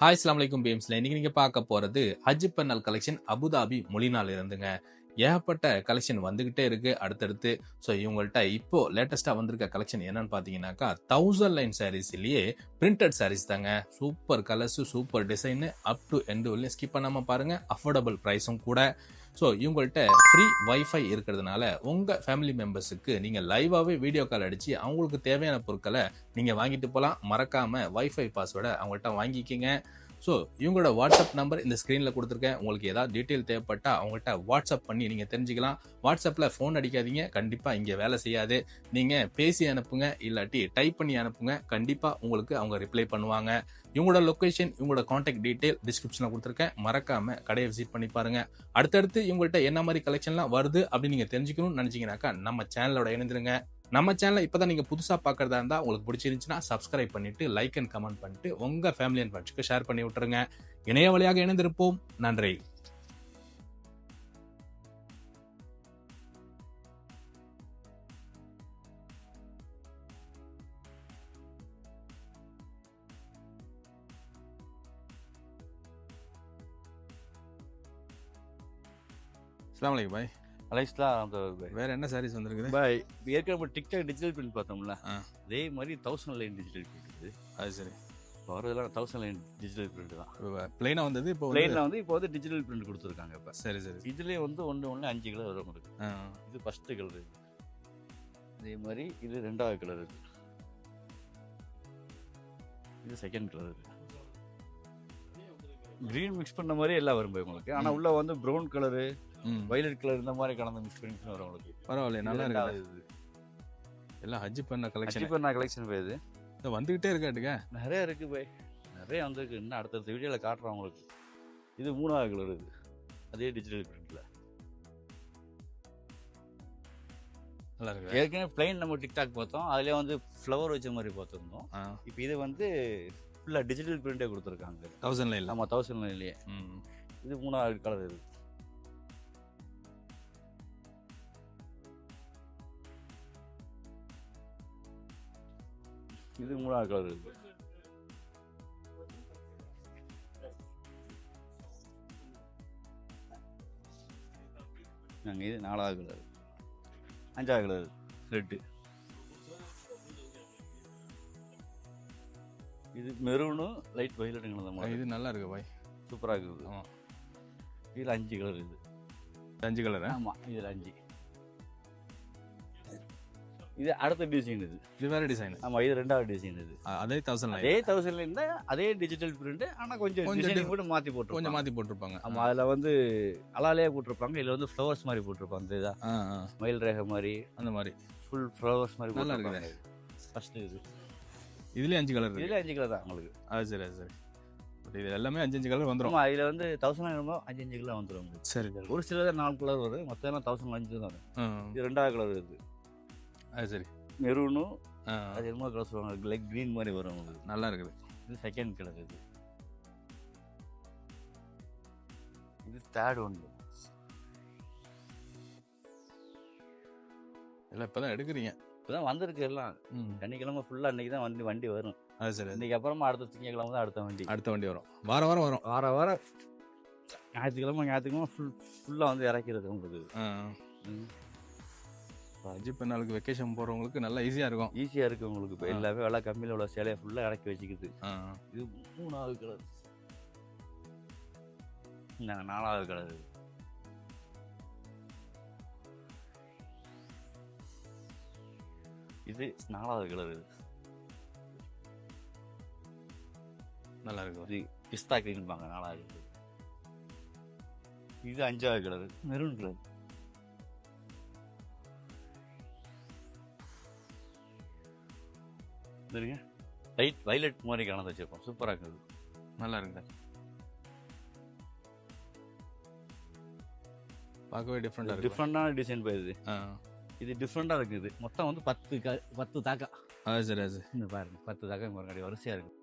Hi அஸ்லாம் வலைக்கும் பேம்ஸ்ல இன்னைக்கு நீங்க பார்க்க போறது ஹஜ் பெண்ணல் கலெக்ஷன் அபுதாபி மொழினால் இருந்துங்க. ஏகப்பட்ட கலெக்ஷன் வந்துகிட்டே இருக்கு. அடுத்தடுத்து ஸோ இவங்கள்ட்ட இப்போ லேட்டஸ்டா வந்திருக்க கலெக்ஷன் என்னன்னு பாத்தீங்கன்னாக்கா தௌசண்ட் லைன் சாரீஸ்லயே பிரிண்டட் சாரீஸ் தாங்க. Super colours super design up to end வரலையும் ஸ்கிப் பண்ணாம பாருங்க. அஃபோர்டபுள் ப்ரைஸும் கூட. ஸோ இவங்கள்ட்ட ஃப்ரீ வைஃபை இருக்கிறதுனால உங்கள் ஃபேமிலி மெம்பர்ஸுக்கு நீங்கள் லைவாகவே வீடியோ கால் அடித்து அவங்களுக்கு தேவையான பொருட்களை நீங்கள் வாங்கிட்டு போகலாம் மறக்காமல் வைஃபை பாஸ்வேர்டை அவங்கள்ட்ட வாங்கிக்கிங்க. ஸோ இவங்களோட வாட்ஸ்அப் நம்பர் இந்த ஸ்க்ரீனில் கொடுத்துருக்கேன். உங்களுக்கு ஏதாவது டீட்டெயில் தேவைப்பட்டால் அவங்கள்ட்ட வாட்ஸ்அப் பண்ணி நீங்கள் தெரிஞ்சுக்கலாம். வாட்ஸ்அப்பில் ஃபோன் அடிக்காதீங்க. கண்டிப்பாக இங்கே வேலை செய்யாது. நீங்கள் பேசி அனுப்புங்க. இல்லாட்டி டைப் பண்ணி அனுப்புங்க. கண்டிப்பாக உங்களுக்கு அவங்க ரிப்ளை பண்ணுவாங்க. இவங்களோட லொக்கேஷன் இவங்களோட காண்டாக்ட் டீட்டெயில் டிஸ்கிரிப்ஷனில் கொடுத்துருக்கேன். மறக்காம கடையை விசிட் பண்ணி பாருங்க. அடுத்தடுத்து இவங்கள்ட்ட என்ன மாதிரி கலெக்ஷன்லாம் வருது அப்படின்னு நீங்கள் தெரிஞ்சுக்கணும்னு நினச்சிங்கனாக்கா நம்ம சேனலோட இணைந்துருங்க. நம்ம சேனலை இப்பதான் நீங்க புதுசா பார்க்குறதா இருந்தா உங்களுக்கு பிடிச்சிருந்துச்சுன்னா சப்ஸ்கிரைப் பண்ணிட்டு லைக் அண்ட் கமெண்ட் பண்ணிட்டு உங்க ஃபேமிலி அண்ட் ஃப்ரெண்ட்ஸ்க்கு ஷேர் பண்ணி விட்டுருங்க. இணைய வழியாக இணைந்திருப்போம். நன்றி. அஸ்லாம் வலைக்கம் பாய் அலைஸ்லாம் வேற என்ன சாரீஸ் வந்திருக்குது? பாய் ஏற்கனவே நம்ம டிக்டாக் டிஜிட்டல் பிரிண்ட் பார்த்தோம்ல. அதே மாதிரி தௌசண்ட் லைன் டிஜிட்டல் பிரிண்ட் அது சரி. இப்போ வரதெல்லாம் தௌசண்ட் லைன் டிஜிட்டல் பிரிண்ட் தான். பிளைனா வந்தது இப்போ பிளேனில் வந்து இப்போ வந்து டிஜிட்டல் பிரிண்ட் கொடுத்துருக்காங்க இப்போ. சரி சரி. இதுலேயே வந்து ஒன்று ஒன்று அஞ்சு கலர் வரும் உங்களுக்கு இது ஃபஸ்ட்டு கலர் அதே மாதிரி இது ரெண்டாவது கலர் இது இது செகண்ட் கலர் இது க்ரீன் மிக்ஸ் பண்ண மாதிரி எல்லாம் வரும் உங்களுக்கு. ஆனால். உள்ள வந்து ப்ரௌன் கலரு வயலட் கலர் இந்த மாதிரி கலந்து மிக்ஸ் பண்ணி வரும் உங்களுக்கு. பரவாயில்ல நல்லா இருக்கு. எல்லாம் ஹஜ் பண்ண கலெக்ஷன் அச்சிப்பர் நான் கலெக்ஷன் போய் இது. வந்துகிட்டே இருக்காட்டுங்க நிறைய இருக்கு பை. நிறைய வந்திருக்கு. இன்னும் அடுத்தடுத்த வீடியோவில் காட்டுறேன் உங்களுக்கு. இது மூணாவது கலர் இது. அதே டிஜிட்டல் பிரிண்ட்ல நல்லா இருக்கு ஏற்கனவே பிளைன் நம்ம டிக்டாக் பார்த்தோம். அதுலேயே வந்து ஃப்ளவர் வச்ச மாதிரி பார்த்துருந்தோம். இப்போ இது வந்து ஃபுல்லாக டிஜிட்டல் பிரிண்டே கொடுத்துருக்காங்க. தௌசண்ட்ல இல்ல. நம்ம தௌசண்ட் லைன்லேயே ம். இது மூணாவது கலர் இது. இது மூணாவது கலர் நாங்கள் இது நாலாவது கலர். அஞ்சாவது கலர். ரெட்டு. இது மெரூனும் லைட் வயலட்டுங்க அந்த மாதிரி இது நல்லா இருக்கு பாய். சூப்பராக இருக்குது. ஆமா. இதில் அஞ்சு கலர் இது. அஞ்சு கலர்? ஆமாம் இதில் அஞ்சு. இது அடுத்த டிசைன் இது. இது வேற டிசைன் ஆமாம் இது ரெண்டாவது டிசைன் இது. அதே தௌசண்ட் அதே தௌசண்ட்ல இருந்தா அதே டிஜிட்டல் பிரிண்ட் ஆனால் கொஞ்சம் கொஞ்சம் டிசைன் diff- மட்டும் மாற்றி கொஞ்சம் மாத்தி போட்டிருப்பாங்க. ஆமாம் அதில் வந்து அலாலே போட்டிருப்பாங்க இதில் வந்து ஃப்ளவர்ஸ் மாதிரி போட்டிருப்பாங்க இதா. மயில் ரேகை மாதிரி. அந்த மாதிரி. ஃபுல் ஃப்ளவர்ஸ் மாதிரி நல்லா போட்டிருப்பாங்க. ஃபர்ஸ்ட் இது. இதுலயே அஞ்சு கலர் இதில் அஞ்சு கலர் தான் உங்களுக்கு. அது சரி அது சரி. பட் இது எல்லாமே அஞ்சு அஞ்சு கலர் வந்துரும். ஆமாம் இதில் வந்து தௌசண்ட் ஆயிரமோ அஞ்சு அஞ்சு கிலோ வந்துடும் சரி. ஒரு சிலது நாலு கலர் வரும் மொத்தம் தௌசண்ட் அஞ்சு தான் இது ரெண்டாவது கலர் இது. அது சரி. மெரூனும் அது என்னமோ கலர் சொல்லுவாங்க. லைக் க்ரீன் மாதிரி வரும் உங்களுக்கு நல்லா இருக்குது. இது செகண்ட் கலர் இது. இது தேர்ட் ஒன்று எல்லாம் இப்பதான் எடுக்கிறீங்க. இப்போதான் வந்திருக்கு எல்லாம். சனிக்கிழமை ஃபுல்லாக அன்றைக்கி தான் வண்டி வண்டி வரும். அது சரி இன்னைக்கு அப்புறமா அடுத்த திங்கக்கிழமை தான் அடுத்த வண்டி. அடுத்த வண்டி வரும். வாரம் வாரம் வரும். வார வாரம். ஞாயிற்றுக்கிழமை ஞாயிற்றுக்கிழமை ஃபுல் ஃபுல்லாக வந்து இறக்கிறது உங்களுக்கு. ஆ, ஹஜ் பெண்ணாளுக்கு வெக்கேஷன் போறவங்களுக்கு நல்லா ஈஸியா இருக்கும். ஈஸியாக இருக்குது உங்களுக்கு. இப்போ. எல்லாமே விலை கம்மியில் உள்ள சேலையை ஃபுல்லாக இறக்கி வச்சுக்குது ஆ, இது மூணாவது கலர் நாங்கள் நாலாவது கலர் இது? நாலாவது கலர் நல்லா இருக்கு. இது பிஸ்தா கிரீன்பாங்க நாலாவது இது அஞ்சாவது கலர் மெரூன் கலர் சரிங்க லைட் வைலட் மாதிரி கலந்து வச்சிருப்போம். சூப்பராக இருக்குது. நல்லா இருக்கு பார்க்கவே டிஃப்ரெண்டா இருக்கு டிஃப்ரெண்டான டிசைன் போயிருது ஆ, இது டிஃப்ரெண்டாக இருக்குது. மொத்தம் வந்து பத்து க பத்து தாக்கா. அது சரி அது. இந்த பாருங்க. பத்து தாக்கா பாருங்க. வரிசையாக இருக்குது